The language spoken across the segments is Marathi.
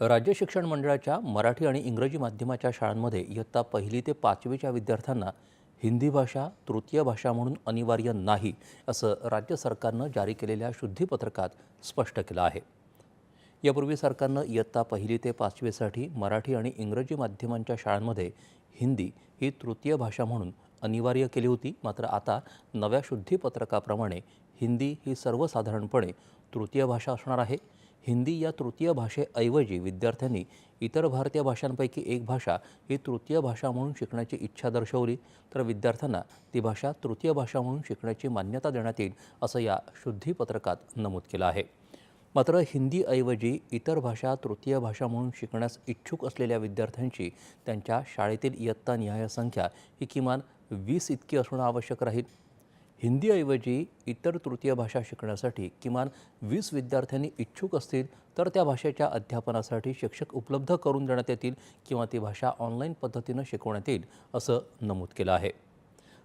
राज्य शिक्षण मंडळाच्या मराठी आणि इंग्रजी माध्यमाच्या शाळांमध्ये इयत्ता पहिली ते पाचवीच्या विद्यार्थ्यांना हिंदी भाषा तृतीय भाषा म्हणून अनिवार्य नाही असं राज्य सरकारनं जारी केलेल्या शुद्धीपत्रकात स्पष्ट केलं आहे. यापूर्वी सरकारनं इयत्ता पहिली ते पाचवीसाठी मराठी आणि इंग्रजी माध्यमांच्या शाळांमध्ये हिंदी ही तृतीय भाषा म्हणून अनिवार्य केली होती मात्र आता नव्या शुद्धीपत्रकाप्रमाणे हिंदी ही सर्वसाधारणपणे तृतीय भाषा असणार आहे. हिंदी या तृतीय भाषेऐवजी विद्यार्थ्यांनी इतर भारतीय भाषांपैकी एक भाषा ही तृतीय भाषा म्हणून शिकण्याची इच्छा दर्शवली. तर विद्यार्थ्यांना ती भाषा तृतीय भाषा म्हणून शिकण्याची मान्यता देण्यात येईल असं या शुद्धीपत्रकात नमूद केलं आहे. मात्र हिंदीऐवजी इतर भाषा तृतीय भाषा म्हणून शिकण्यास इच्छुक असलेल्या विद्यार्थ्यांची त्यांच्या शाळेतील इयत्ता निहाय संख्या ही किमान वीस इतकी असणं आवश्यक राहील. हिंदीऐवजी इतर तृतीय भाषा शिकण्यासाठी किमान वीस विद्यार्थ्यांनी इच्छुक असतील तर त्या भाषेच्या अध्यापनासाठी शिक्षक उपलब्ध करून देण्यात येतील किंवा ती भाषा ऑनलाईन पद्धतीनं शिकवण्यात येईल असं नमूद केलं आहे.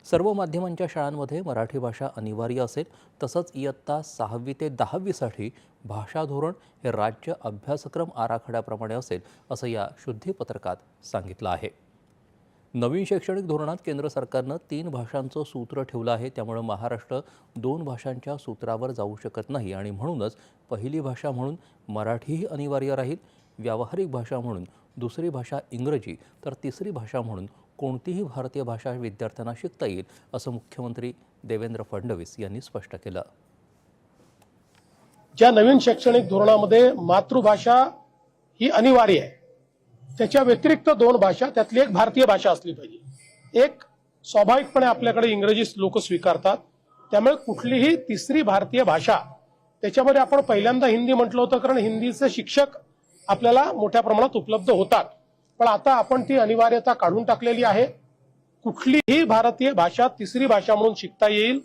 सर्व माध्यमांच्या शाळांमध्ये मराठी भाषा अनिवार्य असेल तसंच इयत्ता सहावी ते दहावीसाठी भाषा धोरण हे राज्य अभ्यासक्रम आराखड्याप्रमाणे असेल असं या शुद्धीपत्रकात सांगितलं आहे. नवीन शैक्षणिक धोरणात केंद्र सरकारनं तीन भाषांचं सूत्र ठेवलं आहे. त्यामुळं महाराष्ट्र दोन भाषांच्या सूत्रावर जाऊ शकत नाही. आणि म्हणूनच पहिली भाषा म्हणून मराठीही अनिवार्य राहील. व्यावहारिक भाषा म्हणून दुसरी भाषा इंग्रजी. तर तिसरी भाषा म्हणून कोणतीही भारतीय भाषा विद्यार्थ्यांना शिकता येईल असं मुख्यमंत्री देवेंद्र फडणवीस यांनी स्पष्ट केलं. ज्या नवीन शैक्षणिक धोरणामध्ये मातृभाषा ही अनिवार्य आहे त्याच्या व्यतिरिक्त दोन भाषा त्यातली एक भारतीय भाषा असली पाहिजे. एक स्वाभाविकपणे आपल्याकडे इंग्रजी लोक स्वीकारतात. त्यामुळे कुठलीही तिसरी भारतीय भाषा त्याच्यामध्ये आपण पहिल्यांदा हिंदी म्हटलं होतं कारण हिंदीचे शिक्षक आपल्याला मोठ्या प्रमाणात उपलब्ध होतात. पण आता आपण ती अनिवार्यता काढून टाकलेली आहे. कुठलीही भारतीय भाषा तिसरी भाषा म्हणून शिकता येईल.